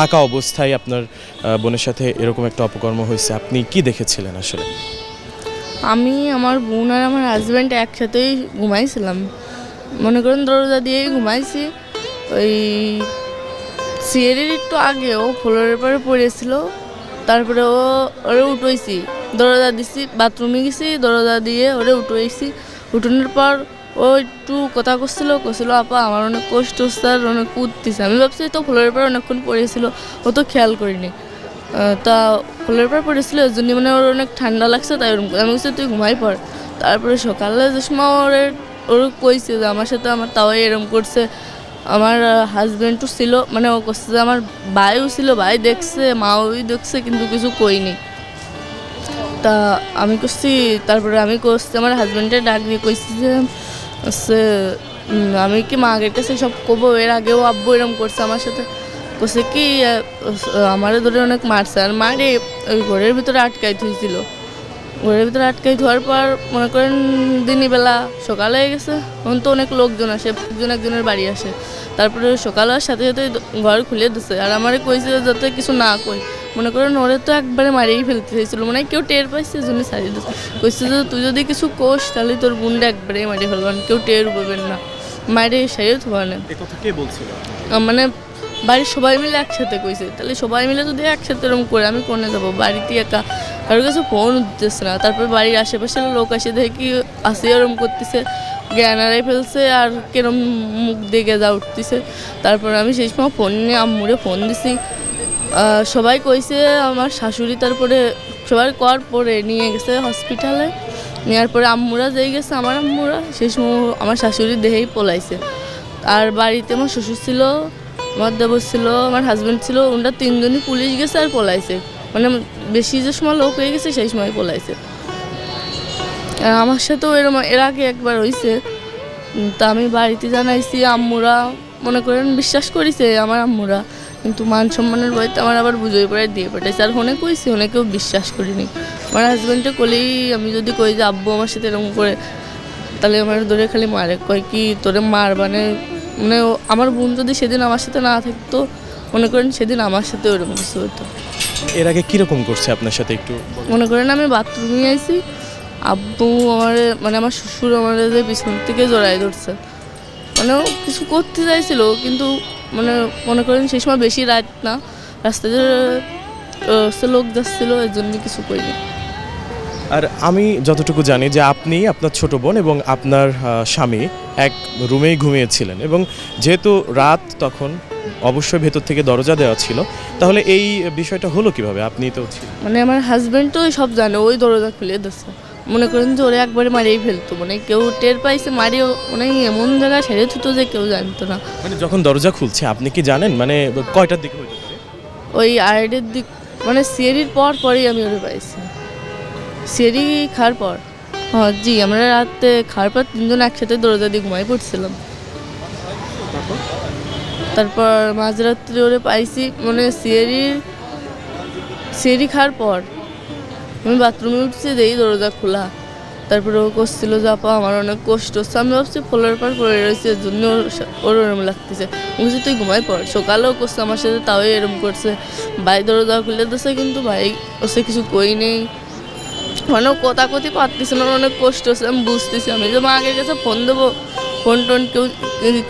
থাকা অবস্থায় আপনার বোনের সাথে এরকম একটা অপকর্ম হয়েছে, আপনি কি দেখেছিলেন আসলে? আমি আমার বোন আর আমার হাজব্যান্ড একসাথেই ঘুমাইছিলাম। মনে করেন দরজা দিয়েই ঘুমাইছি। ওই সিয়ারির একটু আগে ও ফ্লোরের পরে পড়েছিল, তারপরে ও ওরে উঠেছি দরজা দিছি, বাথরুমে গেছি, দরজা দিয়ে ওরে উঠেছি উঠানোর পর ও একটু কথা করছিল করছিল আপা, আমার অনেক কষ্ট আর অনেক কুদতেছে। আমি ভাবছি তো ফ্লোরের পর অনেকক্ষণ পড়েছিল, ও তো খেয়াল করিনি। তা ফলের পর পড়েছিল জন্য মানে ওর অনেক ঠান্ডা লাগছে, তাই ওরকম আমি বলছি তুই ঘুমাই পড়। তারপরে সকালে সময় ওর ওর কইছে যে, আমার সাথে আমার তাও এরম করছে। আমার হাজব্যান্ডও ছিল মানে ও করছে যে, আমার ভাইও ছিল, ভাই দেখছে, মাও দেখছে, কিন্তু কিছু কইনি। তা আমি করছি তারপরে আমি করছি আমার হাজব্যান্ডের ডাক দিয়ে কইছি যে আমি কি মা আগের কাছে সব কবো? এর আগেও আব্বু এরম করছে আমার সাথে। করছে কি আমার ধরে অনেক মারছে। আর মারে ওই ঘরের ভিতরে আটকাই থুইছিল। ঘরের ভিতরে আটকাই ধোয়ার পর মনে করেন দিনই বেলা সকালে হয়ে গেছে। তখন তো অনেক লোকজন আসে, একজন একজনের বাড়ি আসে। তারপরে সকাল হওয়ার সাথে সাথে ঘর খুলে দিছে। আর আমারে কইছে যাতে কিছু না কই মনে করেন ওরে তো একবারে মারিয়েই ফেলতে চাইছিল। হয় কেউ টের পাইছে জন্য সারিয়ে দিচ্ছে কইছে যে তুই যদি কিছু কোষ তাহলে তোর বোনটা একবারে মারিয়ে ফেলবেন কেউ টের পাবেন না। মারে সারিয়ে থোয়া বলছিল? আহ, মানে বাড়ির সবাই মিলে একসাথে কইছে। তাহলে সবাই মিলে যদি একসাথে এরকম করে আমি কোনে যাব? বাড়িতে একা? কারোর কাছে ফোন উঠতেছে না। তারপর বাড়ির আশেপাশের লোক আসে দেখে কি আসে এরম করতেছে। জ্ঞান হারাই ফেলছে আর কিরম মুখ দেখে যা উঠতেছে। তারপর আমি সেই সময় ফোন নিয়ে আম্মুরে ফোন দিছি। সবাই কইছে আমার শাশুড়ি তারপরে সবার কর পরে নিয়ে গেছে হসপিটালে। নেওয়ার পরে আম্মুরা যেই গেছে, আমার আম্মুরা সেই সময় আমার শাশুড়ি দেহেই পলাইছে। আর বাড়িতে আমার শ্বশুর ছিল, আমার দেবর ছিল, আমার হাজব্যান্ড ছিল, ওনারা তিনজনই পুলিশ গেছে আর পলাইছে। মানে বেশি যে সময় লোক হয়ে গেছে, সেই সময় পলাইছে। আর আমার সাথেও এরম, এর আগে একবার হয়েছে তা আমি বাড়িতে জানাইছি আম্মুরা, মনে করেন বিশ্বাস করিছে আমার আম্মুরা। কিন্তু মান সম্মানের বইতে আমার আবার বুঝোই পড়ে দিয়ে পাঠাইছে। আর হনে কইছি হনে কেউ বিশ্বাস করিনি। আমার হাজব্যান্ডে কলেই আমি যদি কই যে আব্বু আমার সাথে এরকম করে তাহলে আমার ধরে খালি মারে। কয় কি তোরে মার মানে মানে আমার বোন যদি সেদিন আমার সাথে না থাকতো মনে করেন সেদিন আমার সাথে ওরকম কিছু হতো এর আগে কীরকম করছে আপনার সাথে একটু মনে করেন আমি বাথরুমে আইছি আব্বু আমার মানে আমার শ্বশুর আমার যে পিছন থেকে জড়াই ধরছে। মানে কিছু করতে চাইছিল কিন্তু মানে মনে করেন সেই সময় বেশি রাত না সে লোক যাচ্ছিল এর জন্য কিছু করিনি। আর আমি যতটুকু জানি যে আপনি আপনার ছোট বোন এবং আপনার স্বামী এক রুমেই ঘুমিয়েছিলেন এবং যেহেতু রাত তখন অবশ্যই ভেতর থেকে দরজা দেওয়া ছিল তাহলে এই বিষয়টা হলো কীভাবে? আপনি তো মানে আমার হাজব্যান্ড তো সব জানে ওই দরজা খুলে দিচ্ছে মনে করেন যে ওরে একবারে মারিয়ে ফেলতো। মানে কেউ টের পাইছে মারিয়ে মানে এমন জায়গায় ছেড়ে থুতো যে কেউ জানতো না। মানে যখন দরজা খুলছে আপনি কি জানেন? মানে কয়টার দিকে হইতে পারে? ওই আড়াইটের দিক মানে সিয়ারির পর পরেই আমি ওরে পাইছি। সিয়ারি খাওয়ার পর। হ্যাঁ জি আমরা রাতে খাওয়ার পর তিনজন একসাথে দরজা দিয়ে ঘুমাই পড়ছিলাম। তারপর? মাঝরাত্রি ওরে পাইছি মানে সিয়ারির সিয়ারি খাওয়ার পর। আমি বাথরুমে উঠছি যেই দরজা খোলা। তারপরে ও করছিল, যে আপা, আমার অনেক কষ্ট হচ্ছে। আমি ভাবছি, ফলের পর পড়ে রয়েছে, এর জন্য ওর ওরম লাগতেছে। বলছি, তুই ঘুমাই পড়। সকালেও করছে, আমার সাথে তাও এরম করছে। ভাই দরজা খুলে দিচ্ছে কিন্তু ভাই ওসে কিছু কই নেই। মানে কথা কথি পারতেছে না অনেক কষ্ট হচ্ছে। আমি বুঝতেছি, আমি যে মা আগের কাছে ফোন দেবো, ফোন টোন কেউ,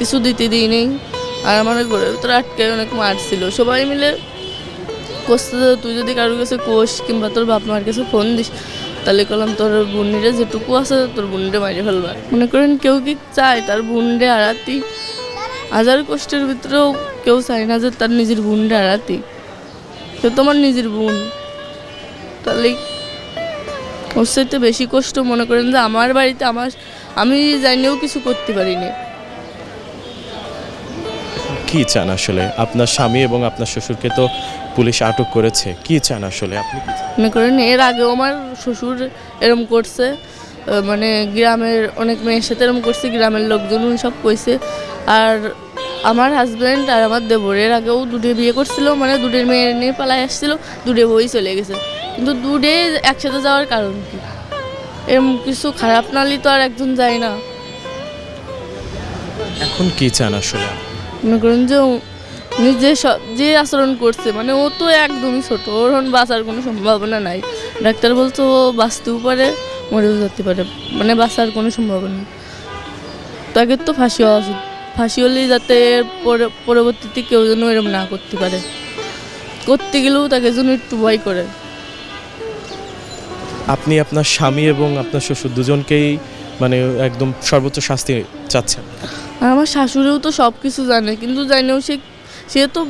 কিছু দিতে দিই নেই। আর আমার ঘরের ভিতরে আটকে অনেক মারছিল। সবাই মিলে করছে, তুই যদি কারোর কাছে কোষ কিংবা তোর বাপ মার কাছে ফোন দিস, তাহলে কলাম তোর বোনরে যেটুকু আছে তোর বোনরে মারিয়ে ফেলবে। মনে করেন কেউ কি চায় তার বোনরে আড়াতি হাজার কষ্টের ভিতরেও কেউ চায় না যে তার নিজের বোনরে আড়াতি সে তোমার নিজের বোন। তাহলে ওর সাথে বেশি কষ্ট মনে করেন যে আমার বাড়িতে আমার আমি জানিও কিছু করতে পারিনি। কি চান আসলে? আপনার স্বামী এবং আপনার শ্বশুরকে তো পুলিশ আটক করেছে। কি চান আসলে? আপনি মনে করেন এর আগেও আমার শ্বশুর এরম করছে মানে গ্রামের অনেক মেয়ের সাথে এরম করছে গ্রামের লোকজন সব কইছে। আর আমার হাজব্যান্ড আর আমার দেবর এর আগেও দুটো বিয়ে করছিল মানে দুটোর মেয়ে নিয়ে পালায় আসছিল দুটো বই চলে গেছে। কিন্তু দুটে একসাথে যাওয়ার কারণ কি? এরম কিছু খারাপ নালি তো আর একজন যায় না। এখন কি চান আসলে? মনে করেন যে উনি যে আচরণ করছে মানে ও তো একদমই ছোট, ওর বাঁচার কোনো সম্ভাবনা নাই। ডাক্তার বলছে ও বাঁচতেও পারে, মরেও যেতে পারে মানে বাঁচার কোনো সম্ভাবনা তাকে তো ফাঁসি হওয়া উচিত, ফাঁসি হলেই যাতে পরবর্তীতে কেউ যেন এরম না করতে পারে। করতে গেলেও তাকে যেন একটু ভয় করে। আপনি আপনার স্বামী এবং আপনার শ্বশুর দুজনকেই মানে একদম সর্বোচ্চ শাস্তি চাচ্ছেন? আমার শাশুড়িও তো সব কিছু জানে, কিন্তু জানেও সে সে তো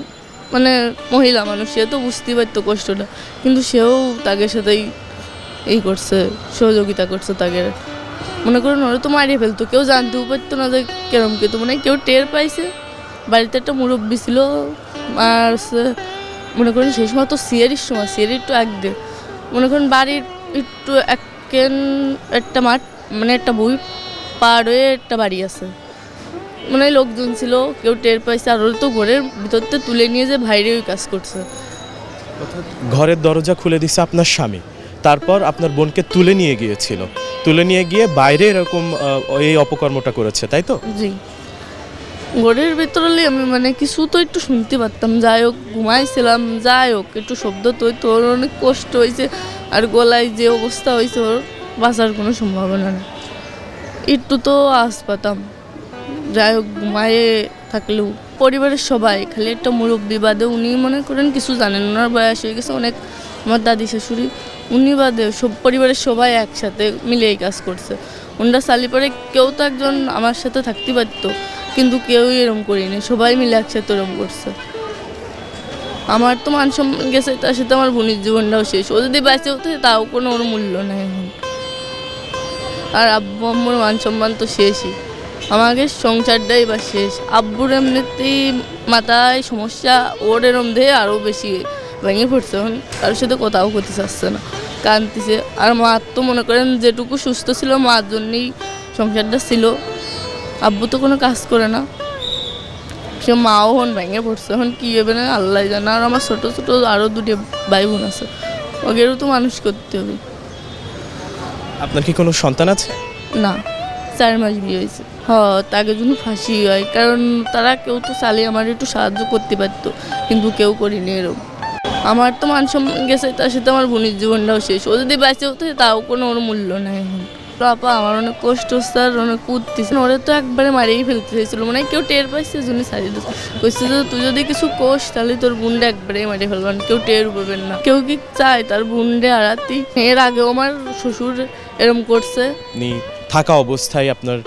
মানে মহিলা মানুষ, সে তো বুঝতেই পারতো কষ্টটা। কিন্তু সেও তাকে সাথেই এই করছে, সহযোগিতা করছে তাকে মনে করুন, ওরা তো মারিয়ে ফেলতো, কেউ জানতেও পারতো না যে কেরম কিন্তু মানে কেউ টের পাইছে। বাড়িতে একটা মুরব্বী ছিল, আর মনে করেন, সেই সময় তো সিয়ারির সময়, সিয়ারি একটু এক দে মনে করেন, বাড়ির একটু একেন একটা মাঠ মানে একটা বই পার হয়ে একটা বাড়ি আছে। মানে লোকজন ছিল কেউ টের পাইছে আর ওরা তো ঘরের ভিতর থেকে তুলে নিয়ে যে বাইরে ওই কাজ করছে। ঘরের দরজা খুলে দিছে আপনার স্বামী। তারপর আপনার বোনকে তুলে নিয়ে গিয়েছিল। তুলে নিয়ে গিয়ে বাইরে এরকম আহ, এই অপকর্মটা করেছে তাই তো? জি। ঘরের ভিতরে আমি মানে কিছু তো একটু শুনতে পারতাম। যাই হোক ঘুমাইছিলাম যাই হোক একটু শব্দ তো হইতো, ওর অনেক কষ্ট হয়েছে আর গলায় যে অবস্থা হয়েছে ওর বাঁচার কোনো সম্ভাবনা নেই। একটু তো আস পাতাম। যাই হোক, ঘুমায়ে থাকলেও পরিবারের সবাই, খালি একটা মুরব্বী বাদে উনি মনে করেন কিছু জানেন ওনার বয়স হয়ে গেছে অনেক, আমার দাদি শাশুড়ি, উনি বাদে সব পরিবারের সবাই একসাথে মিলে এই কাজ করছে। ওনারা সালি পরে কেউ তো একজন আমার সাথে থাকতে পারতো, কিন্তু কেউই এরম করিনি, সবাই মিলে একসাথে এরম করছে। আমার তো মান সম্মান গেছে, তার সাথে আমার বোনের জীবনটাও শেষ, ও যদি বেঁচে হতো তাও কোনো ওর মূল্য নেই আর আব্বু আম্মুর মান সম্মান তো শেষই। আমাকে সংসারটাই বা শেষ। আব্বুর এমনিতেই মাথায় সমস্যা ওর এরম দিয়ে আরও বেশি ভেঙে পড়ছে এখন। কারোর সাথে কোথাও করতে চাচ্ছে না কাঁদতেছে। আর মা তো মনে করেন যেটুকু সুস্থ ছিল মার জন্যই সংসারটা ছিল। আব্বু তো কোনো কাজ করে না। সে মাও হন ভেঙে পড়ছে। এখন কী হবে না আল্লাহ জানে। আর আমার ছোটো ছোটো আরও দুটি ভাই বোন আছে। ওদেরও তো মানুষ করতে হবে। আপনার কি কোনো সন্তান আছে? না। চার মাস বিয়ে হয়েছে হ তাকে জন্য ফাঁসি হয়। কারণ তারা কেউ তো চালিয়ে আমার একটু সাহায্য করতে পারতো, কিন্তু কেউ করিনি এরকম আমার তো মান সম্মান গেছে, তার সাথে আমার বোনের জীবনটাও শেষ। ও যদি বেঁচে হতো তাও কোনো ওর মূল্য নাই এখন। আমার অনেক কষ্ট আর অনেক কুদতেছে ওরা তো একবারে মারিয়েই ফেলতে চাইছিল। মানে কেউ টের পাইছে জন্য সারিয়ে দিচ্ছে কইছে যে, তুই যদি কিছু কোষ তাহলে তোর বোনটা একবারে মারিয়ে ফেলবেন কেউ টের পাবেন না। কেউ কি চায় তার বোনডে আড়াতি এর আগেও আমার শ্বশুর এরম করছে। থাকা অবস্থায় আপনার